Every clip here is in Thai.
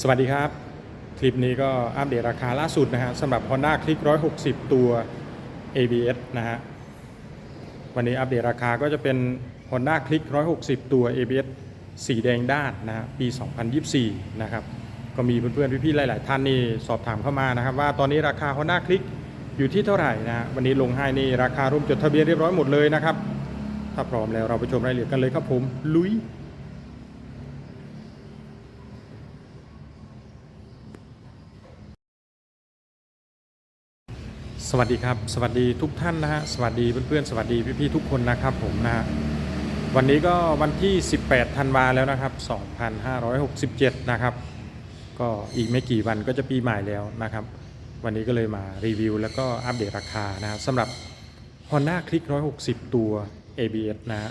สวัสดีครับ คลิปนี้ก็อัปเดตราคาล่าสุดนะฮะสำหรับ Honda Click 160 ตัว ABS นะฮะวันนี้อัปเดตราคาก็จะเป็น Honda Click 160 ตัว ABS สีแดงด้านนะฮะปี 2024 นะครับ ก็มีเพื่อนๆพี่ๆหลาย ๆ ท่านนี่สอบถามเข้ามานะครับ ว่าตอนนี้ราคา Honda Click อยู่ที่เท่าไหร่นะฮะวันนี้ลงให้นี่ราคารวมจดทะเบียนเรียบร้อยหมดเลยนะครับ ถ้าพร้อมแล้วเราไปชมรายละเอียดกันเลยครับผมลุย สวัสดีครับ สวัสดีทุกท่านนะฮะสวัสดีเพื่อนๆสวัสดีพี่ๆทุกคนนะครับผมนะฮะวันนี้ก็วันที่ 18ธันวาแล้วนะครับ 2567 นะครับ ก็อีกไม่กี่วันก็จะปีใหม่แล้วนะครับ วันนี้ก็เลยมารีวิว แล้วก็อัปเดตราคานะครับสำหรับ Honda Click 160 ตัว ABS นะฮะ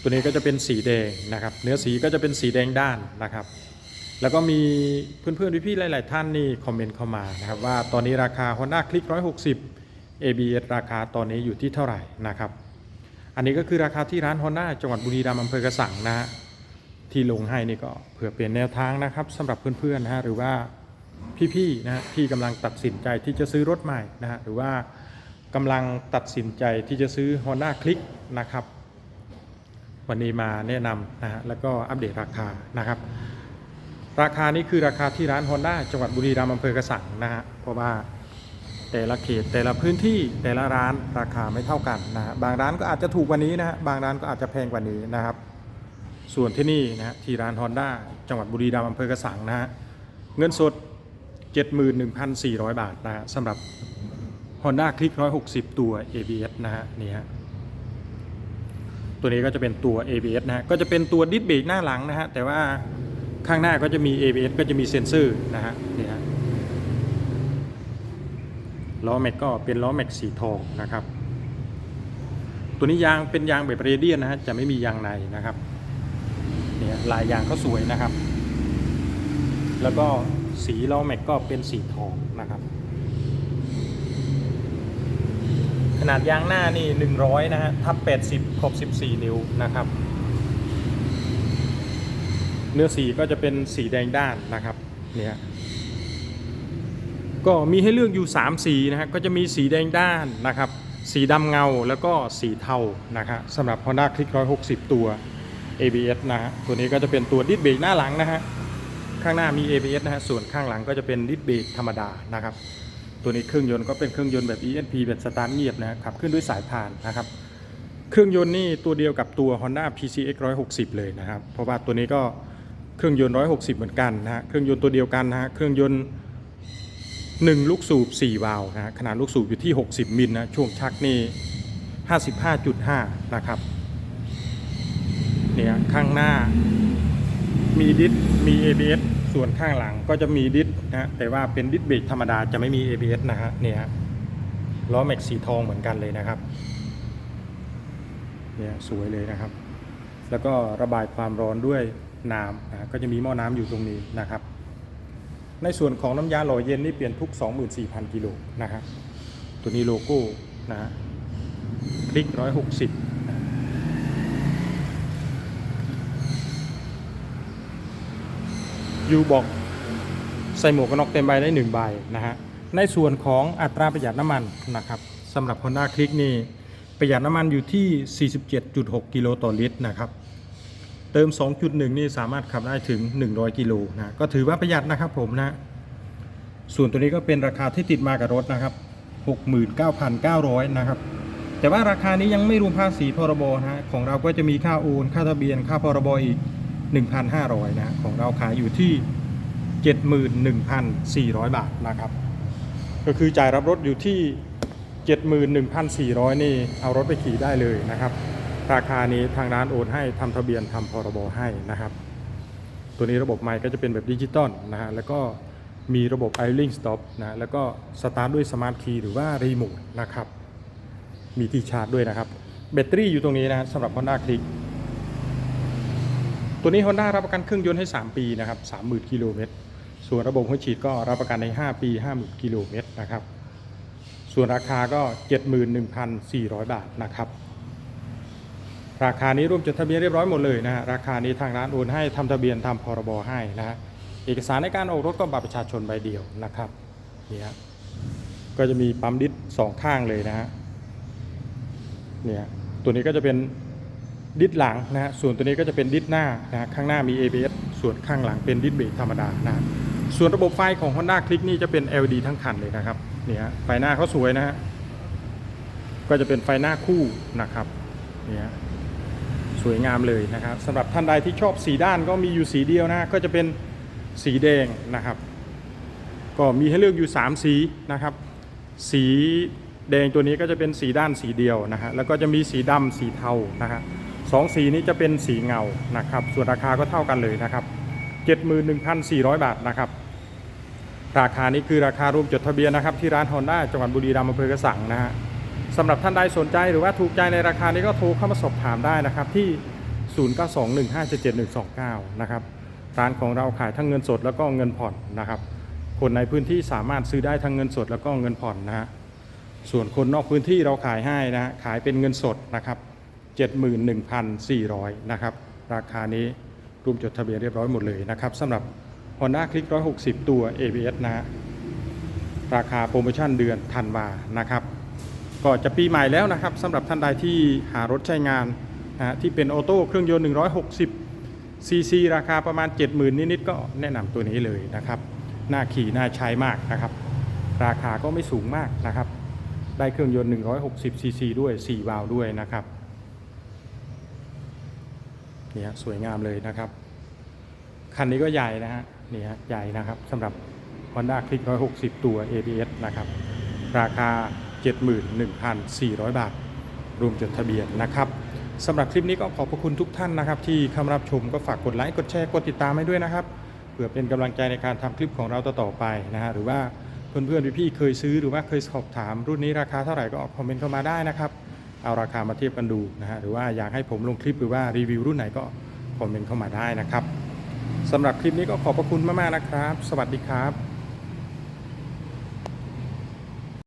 ตัวนี้ก็จะเป็นสีแดงนะครับ เนื้อสีก็จะเป็นสีแดงด้านนะครับ แล้วก็มีเพื่อนๆพี่ๆหลาย ๆ ท่านนี่คอมเมนต์เข้ามานะครับว่าตอนนี้ราคา Honda Click 160 ABS ราคาตอนนี้อยู่ที่เท่าไหร่นะครับ อันนี้ก็คือราคาที่ร้าน Honda จังหวัดบุรีรัมย์อำเภอกระสังนะฮะที่ลงให้นี่ก็เผื่อเป็นแนวทางนะครับสำหรับเพื่อนๆนะฮะหรือว่าพี่ๆนะฮะที่กำลังตัดสินใจที่จะซื้อรถใหม่นะฮะหรือว่ากำลังตัดสินใจที่จะซื้อ Honda Click นะครับ วันนี้มาแนะนำนะฮะแล้วก็อัปเดตราคานะครับ ราคานี้คือราคาที่ร้าน Honda จังหวัดบุรีรัมย์อำเภอกระสังนะฮะเพราะว่าแต่ละเขตแต่ละพื้นที่แต่ละร้านราคาไม่เท่ากันนะฮะบางร้านก็อาจจะถูกกว่านี้นะฮะบางร้านก็อาจจะแพงกว่านี้นะครับ ส่วนที่นี่นะฮะที่ร้าน Honda จังหวัดบุรีรัมย์อำเภอกระสังนะฮะเงินสด 71,400 บาทนะฮะสำหรับ Honda Click 160 ตัว ABS นะฮะนี่ฮะตัวนี้ก็จะเป็นตัว ABS นะฮะก็จะเป็นตัวดิสเบรกหน้าหลังนะฮะแต่ว่า ข้างหน้าก็จะมี ABS ก็จะมีเซ็นเซอร์นะฮะนี่ฮะล้อแม็กก็เป็นล้อแม็กสีทองนะครับ ตัวนี้ยางเป็นยางแบบเรเดียนนะฮะจะไม่มียางในนะครับเนี่ยลายยางก็สวยนะครับ แล้วก็สีล้อแม็กก็เป็นสีทองนะครับ ขนาดยางหน้านี่ 100 นะฮะทับ 80ครบ14 นิ้วนะครับ เนื้อสีก็จะเป็นสีแดงด้านนะครับเนี่ยก็มีให้เลือกอยู่ 3 สีนะฮะก็จะมีสีแดงด้านนะครับ สีดำเงาแล้วก็สีเทานะครับสำหรับ Honda Click 160 ตัว ABS นะฮะตัวนี้ก็จะเป็นตัวดิสเบรกหน้าหลังนะฮะข้างหน้ามี ABS นะฮะส่วนข้างหลังก็จะเป็นดิสเบรกธรรมดานะครับ ตัวนี้เครื่องยนต์ก็เป็นเครื่องยนต์แบบ ESP แบบสตาร์ทเงียบนะฮะขับขึ้นด้วยสายพานนะครับ เครื่องยนต์นี่ตัวเดียวกับตัว Honda PCX 160 เลยนะครับ เพราะว่าตัวนี้ก็ เครื่องยนต์ 160 เหมือนกันนะฮะเครื่องยนต์ตัวเดียวกันนะฮะเครื่องยนต์ 1 ลูกสูบ 4 วาล์วนะฮะขนาดลูกสูบอยู่ที่ 60 มิลนะช่วงชักนี่ 55.5 นะครับเนี่ยข้างหน้ามีดิสมี ABS ส่วนข้างหลังก็จะมีดิสนะแต่ว่าเป็นดิสเบรกธรรมดาจะไม่มี ABS นะฮะเนี่ยล้อแม็กสีทองเหมือนกันเลยนะครับเนี่ยสวยเลยนะครับ แล้วก็ระบายความร้อนด้วย น้ำนะก็จะมีหม้อน้ำอยู่ตรงนี้นะครับ ในส่วนของน้ำยาหล่อเย็นนี่เปลี่ยนทุก 24,000 กิโลนะครับตัวนี้โลโก้นะฮะคลิก 160ยูบอกใส่หมวกกันน็อกเต็มใบได้หนึ่งใบนะฮะในส่วนของอัตราประหยัดน้ำมันนะครับสำหรับ Honda Click นี่ประหยัดน้ำมันอยู่ที่ 47.6 กิโลต่อลิตรนะครับ เติม 2.1 นี่สามารถขับได้ถึง 100 กิโลนะก็ถือว่าประหยัดนะครับผมนะ ส่วนตัวนี้ก็เป็นราคาที่ติดมากับรถนะครับ 69,900 นะครับ แต่ว่าราคานี้ยังไม่รวมภาษีพรบนะของเราก็จะมีค่าโอนค่าทะเบียนค่าพรบอีก 1,500 นะของเราขายอยู่ที่ 71,400 บาทนะครับ ก็คือจ่ายรับรถอยู่ที่ 71,400 นี่เอารถไปขี่ได้เลยนะครับ ราคานี้ทางร้านโอนให้ทำทะเบียนทำพรบให้นะครับ ตัวนี้ระบบไมค์ก็จะเป็นแบบดิจิตอลนะฮะแล้วก็มีระบบ i l i n k Stop นะแล้วก็สตาร์ทด้วยสมาร์ทคีย์หรือว่ารีโมทนะครับ มีที่ชาร์จด้วยนะครับ แบตเตอรี่อยู่ตรงนี้นะสำหรับ Honda Click ตัวนี้ Honda รับประกันเครื่องยนต์ให้ 3 ปีนะครับ30,000กิโลเมตร ส่วนระบบหัวฉีดก็รับประกันใน 5 ปี 50,000กิโลเมตรนะครับ ส่วนราคาก็ 71,400 บาทนะครับ ราคานี้ร่วมจดทะเบียนเรียบร้อยหมดเลยนะฮะราคานี้ทางร้านโอนให้ทำทะเบียนทำพรบให้นะฮะเอกสารในการออกรถก็บัตรประชาชนใบเดียวนะครับนี่ฮะก็จะมีปั๊มดิสสองข้างเลยนะฮะเนี่ยตัวนี้ก็จะเป็นดิสหลังนะฮะส่วนตัวนี้ก็จะเป็นดิสหน้านะฮะข้างหน้ามี ABS ส่วนข้างหลังเป็นดิสเบรกธรรมดานะส่วนระบบไฟของ Honda Click นี่จะเป็น LED ทั้งคันเลยนะครับเนี่ยไฟหน้าเขาสวยนะฮะก็จะเป็นไฟหน้าคู่นะครับเนี่ย สวยงามเลยนะครับสำหรับท่านใดที่ชอบสีด้านก็มีอยู่สีเดียวนะก็จะเป็นสีแดงนะครับ ก็มีให้เลือกอยู่ 3 สีนะครับ สีแดงตัวนี้ก็จะเป็นสีด้านสีเดียวนะฮะแล้วก็จะมีสีดำสีเทานะฮะสองสีนี้จะเป็นสีเงานะครับ ส่วนราคาก็เท่ากันเลยนะครับ71,400 บาทนะครับ ราคานี้คือราคารวมจดทะเบียนนะครับที่ร้านฮอนด้าจังหวัดบุรีรัมย์อำเภอกระสังนะฮะ สำหรับท่านใดสนใจหรือว่าถูกใจในราคานี้ก็โทรเข้ามาสอบถามได้นะครับที่ 0921577129 นะครับร้านของเราขายทั้งเงินสดแล้วก็เงินผ่อนนะครับ คนในพื้นที่สามารถซื้อได้ทั้งเงินสดแล้วก็เงินผ่อนนะฮะส่วนคนนอกพื้นที่เราขายให้นะฮะขายเป็นเงินสดนะครับ 71,400 นะครับ ราคานี้รวมจดทะเบียนเรียบร้อยหมดเลยนะครับสำหรับ Honda Click 160 ตัว ABS นะฮะราคาโปรโมชั่นเดือนธันวานะครับ ก็จะปีใหม่แล้วนะครับสำหรับท่านใดที่หารถใช้งานนะที่เป็นออโต้เครื่องยนต์ 160 ซีซีราคาประมาณ 70,000 นิดๆก็แนะนำตัวนี้เลยนะครับน่าขี่น่าใช้มากนะครับ ราคาก็ไม่สูงมากนะครับ ได้เครื่องยนต์ 160 ซีซีด้วย 4 วาล์วด้วยนะครับนี่ยสวยงามเลยนะครับ คันนี้ก็ใหญ่นะฮะนี่ฮะใหญ่นะครับสำหรับ Honda Click 160 ตัว ABS นะครับ ราคา 71,400 บาท รวมจดทะเบียนนะครับสำหรับคลิปนี้ก็ขอบพระคุณทุกท่านนะครับ ที่เข้ามารับชมก็ฝากกดไลค์กดแชร์กดติดตามให้ด้วยนะครับเพื่อเป็นกำลังใจในการทำคลิปของเราต่อๆไปนะฮะหรือว่าเพื่อนๆพี่ๆเคยซื้อหรือว่าเคยสอบถาม รุ่นนี้ราคาเท่าไหร่ก็คอมเมนต์เข้ามาได้นะครับเอาราคามาเทียบกันดูนะฮะหรือว่าอยากให้ผมลงคลิปหรือว่ารีวิวรุ่นไหนก็คอมเมนต์เข้ามาได้นะครับสำหรับคลิปนี้ก็ขอบพระคุณมากๆนะครับ สวัสดีครับ